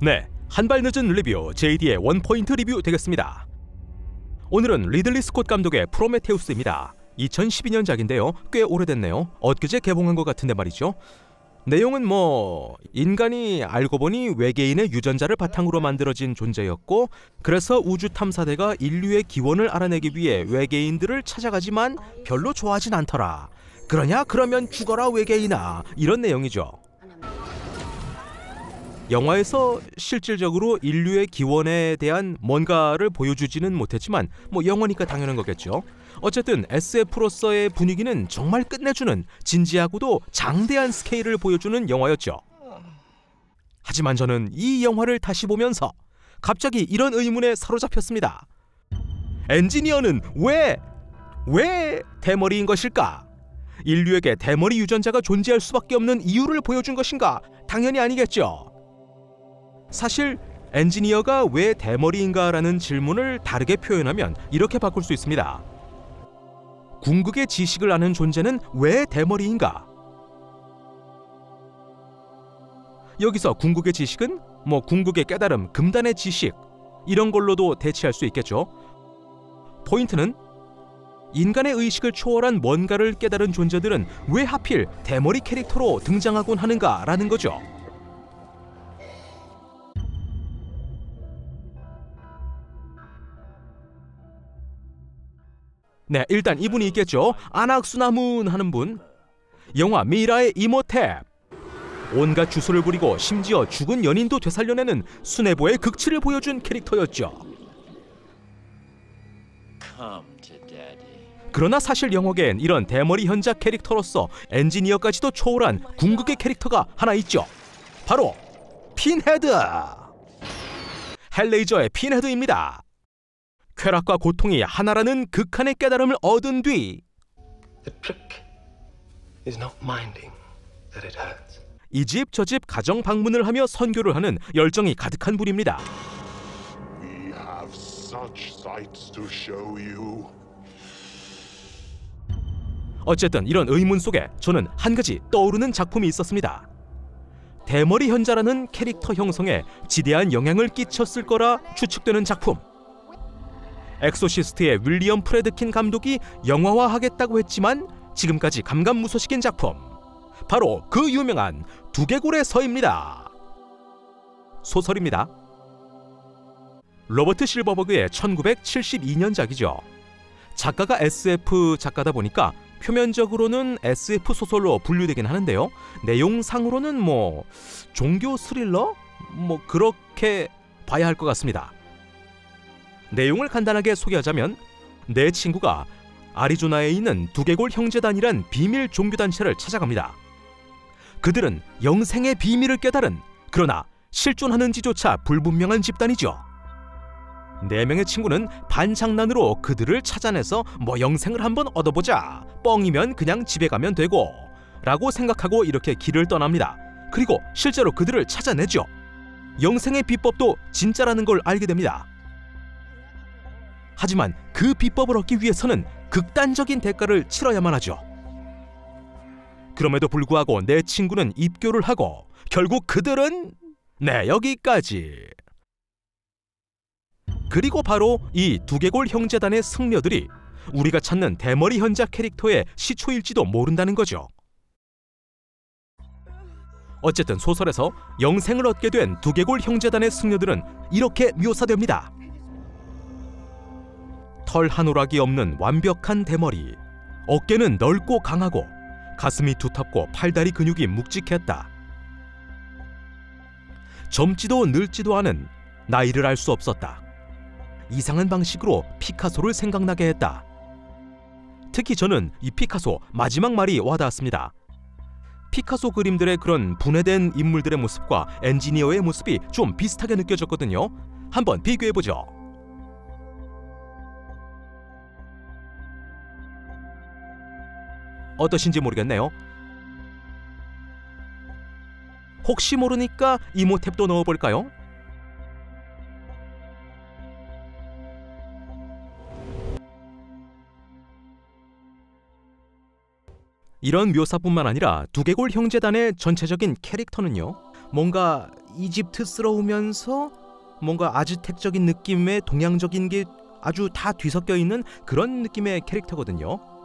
네, 한 발 늦은 리뷰 JD의 원포인트 리뷰 되겠습니다. 오늘은 리들리 스콧 감독의 프로메테우스입니다. 2012년작인데요. 꽤 오래됐네요. 엊그제 개봉한 것 같은데 말이죠. 내용은 뭐 인간이 알고 보니 외계인의 유전자를 바탕으로 만들어진 존재였고 그래서 우주 탐사대가 인류의 기원을 알아내기 위해 외계인들을 찾아가지만 별로 좋아하진 않더라. 그러냐 그러면 죽어라 외계인아 이런 내용이죠. 영화에서 실질적으로 인류의 기원에 대한 뭔가를 보여주지는 못했지만 뭐 영화니까 당연한 거겠죠. 어쨌든 SF로서의 분위기는 정말 끝내주는 진지하고도 장대한 스케일을 보여주는 영화였죠. 하지만 저는 이 영화를 다시 보면서 갑자기 이런 의문에 사로잡혔습니다. 엔지니어는 왜, 왜 대머리인 것일까? 인류에게 대머리 유전자가 존재할 수밖에 없는 이유를 보여준 것인가? 당연히 아니겠죠. 사실 엔지니어가 왜 대머리인가라는 질문을 다르게 표현하면 이렇게 바꿀 수 있습니다. 궁극의 지식을 아는 존재는 왜 대머리인가? 여기서 궁극의 지식은 뭐 궁극의 깨달음, 금단의 지식 이런 걸로도 대체할 수 있겠죠. 포인트는 인간의 의식을 초월한 뭔가를 깨달은 존재들은 왜 하필 대머리 캐릭터로 등장하곤 하는가라는 거죠. 네, 일단 이분이 있겠죠. 아낙수나문 하는 분. 영화 미라의 이모탭. 온갖 주소를 부리고 심지어 죽은 연인도 되살려내는 수뇌보의 극치를 보여준 캐릭터였죠. 그러나 사실 영화계엔 이런 대머리 현자 캐릭터로서 엔지니어까지도 초월한 궁극의 캐릭터가 하나 있죠. 바로 핀헤드. 헬레이저의 핀헤드입니다. 쾌락과 고통이 하나라는 극한의 깨달음을 얻은 뒤 이 집 저 집 가정 방문을 하며 선교를 하는 열정이 가득한 분입니다. 어쨌든 이런 의문 속에 저는 한 가지 떠오르는 작품이 있었습니다. 대머리 현자라는 캐릭터 형성에 지대한 영향을 끼쳤을 거라 추측되는 작품. 엑소시스트의 윌리엄 프레드킨 감독이 영화화하겠다고 했지만 지금까지 감감무소식인 작품 바로 그 유명한 두개골의 서입니다. 소설입니다. 로버트 실버버그의 1972년작이죠. 작가가 SF 작가다 보니까 표면적으로는 SF 소설로 분류되긴 하는데요. 내용상으로는 뭐 종교 스릴러 뭐 그렇게 봐야 할 것 같습니다. 내용을 간단하게 소개하자면 내 친구가 아리조나에 있는 두개골 형제단이란 비밀 종교 단체를 찾아갑니다. 그들은 영생의 비밀을 깨달은 그러나 실존하는지조차 불분명한 집단이죠. 네 명의 친구는 반장난으로 그들을 찾아내서 뭐 영생을 한번 얻어보자. 뻥이면 그냥 집에 가면 되고. 라고 생각하고 이렇게 길을 떠납니다. 그리고 실제로 그들을 찾아내죠. 영생의 비법도 진짜라는 걸 알게 됩니다. 하지만 그 비법을 얻기 위해서는 극단적인 대가를 치러야만 하죠. 그럼에도 불구하고 내 친구는 입교를 하고 결국 그들은 네 여기까지. 그리고 바로 이 두개골 형제단의 승려들이 우리가 찾는 대머리 현자 캐릭터의 시초일지도 모른다는 거죠. 어쨌든 소설에서 영생을 얻게 된 두개골 형제단의 승려들은 이렇게 묘사됩니다. 털 한 오락이 없는 완벽한 대머리, 어깨는 넓고 강하고 가슴이 두텁고 팔다리 근육이 묵직했다. 젊지도 늙지도 않은 나이를 알 수 없었다. 이상한 방식으로 피카소를 생각나게 했다. 특히 저는 이 피카소 마지막 말이 와닿았습니다. 피카소 그림들의 그런 분해된 인물들의 모습과 엔지니어의 모습이 좀 비슷하게 느껴졌거든요. 한번 비교해보죠. 어떠신지 모르겠네요. 혹시 모르니까 이모탭도 넣어볼까요? 이런 묘사뿐만 아니라 두개골 형제단의 전체적인 캐릭터는요. 뭔가 이집트스러우면서 뭔가 아즈텍적인 느낌의 동양적인 게 아주 다 뒤섞여 있는 그런 느낌의 캐릭터거든요.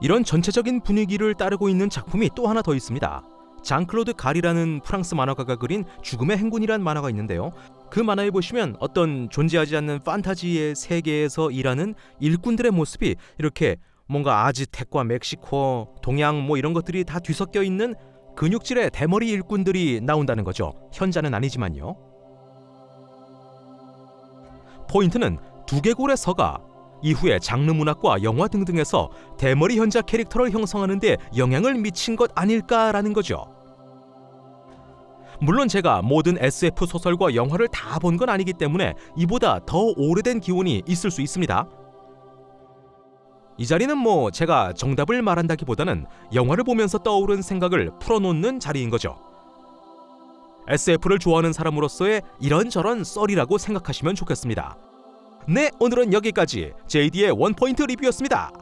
이런 전체적인 분위기를 따르고 있는 작품이 또 하나 더 있습니다. 장클로드 가리라는 프랑스 만화가가 그린 죽음의 행군이란 만화가 있는데요. 그 만화에 보시면 어떤 존재하지 않는 판타지의 세계에서 일하는 일꾼들의 모습이 이렇게 뭔가 아즈텍과 멕시코, 동양 뭐 이런 것들이 다 뒤섞여 있는 근육질의 대머리 일꾼들이 나온다는 거죠. 현자는 아니지만요. 포인트는 두개골의 서가 이후에 장르 문학과 영화 등등에서 대머리 현자 캐릭터를 형성하는 데 영향을 미친 것 아닐까라는 거죠. 물론 제가 모든 SF 소설과 영화를 다 본 건 아니기 때문에 이보다 더 오래된 기원이 있을 수 있습니다. 이 자리는 뭐 제가 정답을 말한다기보다는 영화를 보면서 떠오른 생각을 풀어놓는 자리인 거죠. SF를 좋아하는 사람으로서의 이런저런 썰이라고 생각하시면 좋겠습니다. 네, 오늘은 여기까지 JD의 원포인트 리뷰였습니다.